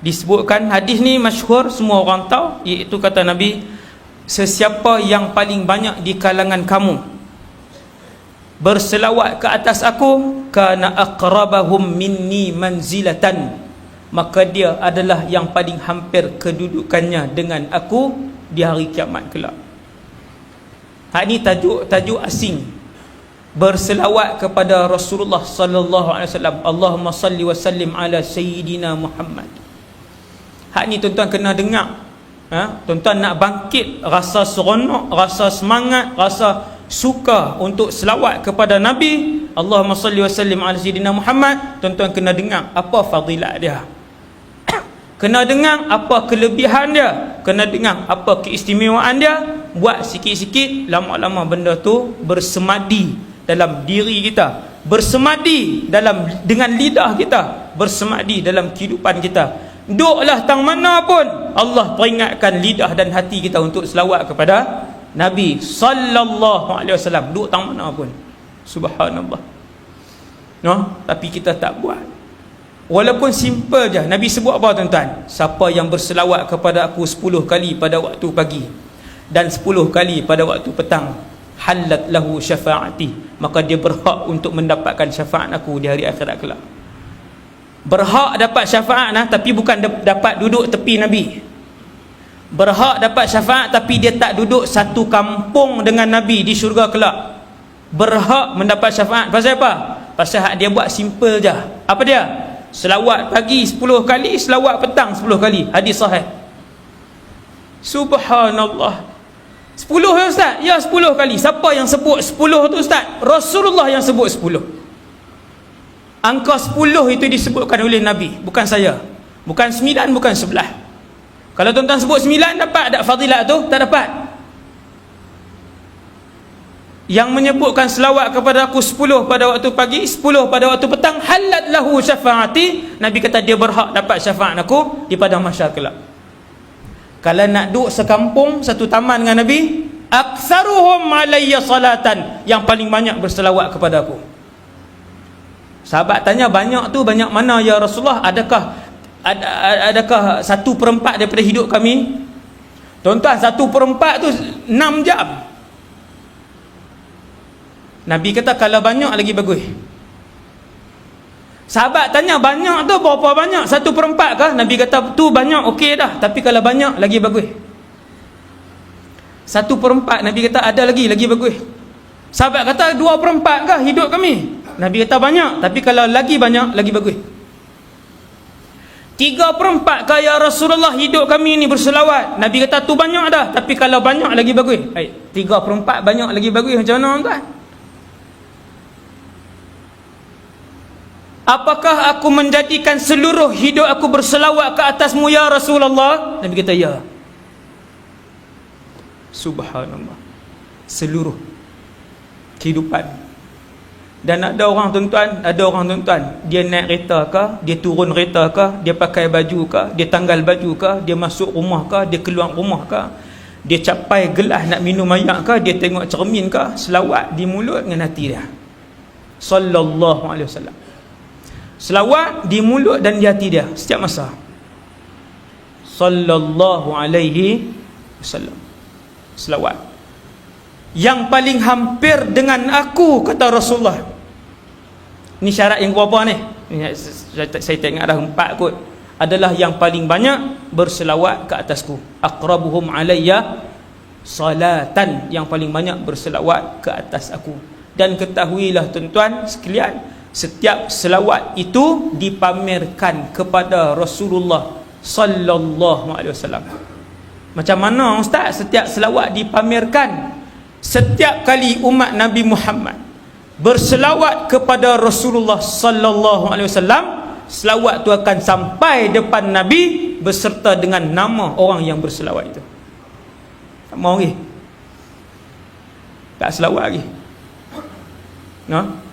disebutkan hadis ni masyhur semua orang tahu iaitu kata Nabi sesiapa yang paling banyak di kalangan kamu berselawat ke atas aku kana aqrabahum minni manzilatan. Maka dia adalah yang paling hampir kedudukannya dengan aku di hari kiamat kelak. Hak ni tajuk tajuk asing. Berselawat kepada Rasulullah sallallahu alaihi wasallam. Allahumma salli wa sallim ala sayyidina Muhammad hak ni tuan-tuan kena dengar. Ha? tuan-tuan nak bangkit rasa seronok rasa semangat rasa suka untuk selawat kepada Nabi Allahumma salli wa sallim ala sayyidina Muhammad tuan-tuan kena dengar apa fadilat dia. Kena dengar apa kelebihan dia. Kena dengar apa keistimewaan dia. Buat sikit-sikit lama-lama benda tu bersemadi dalam diri kita. Bersemadi dalam dengan lidah kita. Bersemadi dalam kehidupan kita duklah tang mana pun Allah peringatkan lidah dan hati kita untuk selawat kepada Nabi sallallahu alaihi wasallam duduk tang mana pun. Subhanallah. No, tapi kita tak buat. Walaupun simple je. Nabi sebut apa tuan-tuan? Siapa yang berselawat kepada aku 10 kali pada waktu pagi dan 10 kali pada waktu petang, halat lahu syafaati, maka dia berhak untuk mendapatkan syafaat aku di hari akhirat kelak. Berhak dapat syafaat nah, tapi bukan dapat duduk tepi Nabi berhak dapat syafaat tapi dia tak duduk satu kampung dengan Nabi di syurga kelak berhak mendapat syafaat pasal apa? pasal hak dia buat simple je apa dia? selawat pagi 10 kali selawat petang 10 kali hadis sahih subhanallah 10 ya ustaz? ya 10 kali siapa yang sebut 10 tu ustaz? Rasulullah yang sebut 10 angka 10 itu disebutkan oleh Nabi bukan saya bukan 9 bukan 11 kalau tuan-tuan sebut sembilan dapat tak fadilat tu? Tak dapat. Yang menyebutkan selawat kepada aku sepuluh pada waktu pagi, sepuluh pada waktu petang, halat lahu syafaati. Nabi kata dia berhak dapat syafaat aku di pada masyarakat kelak. Kalau nak duduk sekampung, satu taman dengan Nabi, aksaruhum alayya salatan. Yang paling banyak berselawat kepada aku. Sahabat tanya banyak tu banyak mana ya Rasulullah? Adakah ad, adakah satu perempat daripada hidup kami? Tuan-tuan satu perempat tu enam jam. Nabi kata kalau banyak lagi bagus. Sahabat tanya banyak tu berapa banyak? Satu perempat kah? Nabi kata tu banyak okey dah. Tapi kalau banyak lagi bagus. Satu perempat Nabi kata ada lagi lagi bagus. Sahabat kata dua perempat kah hidup kami Nabi kata banyak tapi kalau lagi banyak lagi bagus Tiga perempat kaya Rasulullah hidup kami ni berselawat. Nabi kata tu banyak dah. Tapi kalau banyak lagi bagus. Eh, tiga perempat banyak lagi bagus macam mana tuan? Apakah aku menjadikan seluruh hidup aku berselawat ke atasmu ya Rasulullah? Nabi kata ya. Subhanallah. Seluruh kehidupan dan ada orang tuan-tuan ada orang tuan-tuan dia naik kereta ke dia turun kereta ke dia pakai baju ke dia tanggal baju ke dia masuk rumah ke dia keluar rumah ke dia capai gelas nak minum air ke dia tengok cermin ke selawat di mulut dengan hati dia. Sallallahu alaihi wasallam. Selawat di mulut dan di hati dia setiap masa. Sallallahu alaihi wasallam. Selawat yang paling hampir dengan aku kata Rasulullah. Ni syarat yang berapa ni. Saya, tak ingat dah empat kot. Adalah yang paling banyak berselawat ke atasku. Aqrabuhum alayya salatan. Yang paling banyak berselawat ke atas aku. Dan ketahuilah tuan-tuan sekalian setiap selawat itu dipamerkan kepada Rasulullah sallallahu alaihi wasallam. Macam mana ustaz setiap selawat dipamerkan setiap kali umat Nabi Muhammad berselawat kepada Rasulullah sallallahu alaihi wasallam selawat tu akan sampai depan Nabi beserta dengan nama orang yang berselawat itu. Tak mau lagi. Tak selawat lagi. No?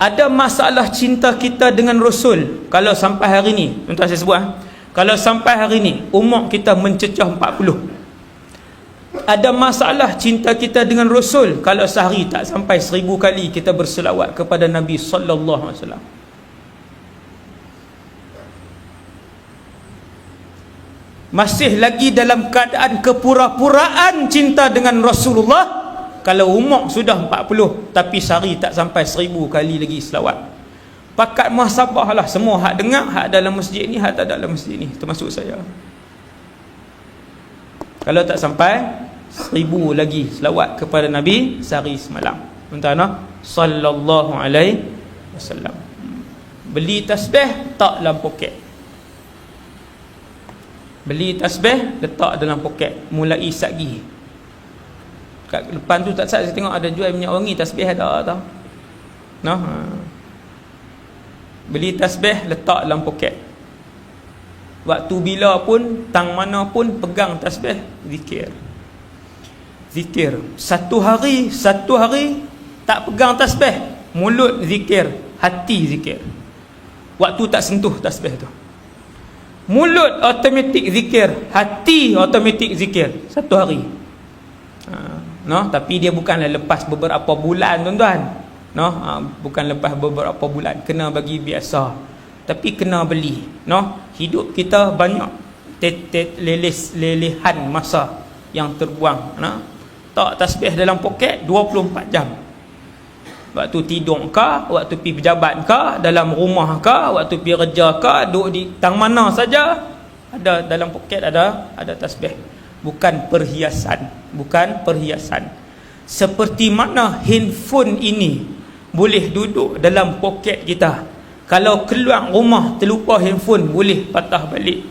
ada masalah cinta kita dengan Rasul. Kalau sampai hari ni tuan saya sebut ha? kalau sampai hari ni umur kita mencecah 40 ada masalah cinta kita dengan Rasul. Kalau sehari tak sampai seribu kali kita berselawat kepada Nabi Sallallahu Alaihi Wasallam. Masih lagi dalam keadaan kepura-puraan cinta dengan Rasulullah kalau umur sudah 40 tapi sehari tak sampai 1000 kali lagi selawat. Pakat muhasabah lah. Semua hak dengar hak dalam masjid ni hak tak dalam masjid ni. Termasuk saya. Kalau tak sampai 1000 lagi selawat kepada Nabi sehari semalam. Tuan-tuan sallallahu alaihi wasallam. Beli tasbih tak dalam poket. Beli tasbih letak dalam poket. Mulai sagi kat depan tu tak sat saya tengok ada jual minyak wangi tasbih ada tau. No? Ha. beli tasbih letak dalam poket. Waktu bila pun tang mana pun pegang tasbih zikir zikir. Satu hari satu hari tak pegang tasbih mulut zikir hati zikir. Waktu tak sentuh tasbih tu. Mulut automatik zikir hati automatik zikir. Satu hari. Ha, no? Tapi dia bukanlah lepas beberapa bulan tuan-tuan. No? Ha, bukan lepas beberapa bulan. Kena bagi biasa. Tapi kena beli. No? Hidup kita banyak tet lelis lelehan masa yang terbuang. No tak tasbih dalam poket 24 jam. Waktu tidur ke waktu pergi pejabat ke dalam rumah ke waktu pergi kerja ke duduk di tang mana saja ada dalam poket ada ada tasbih. Bukan perhiasan bukan perhiasan. Seperti mana handphone ini boleh duduk dalam poket kita? Kalau keluar rumah terlupa handphone boleh patah balik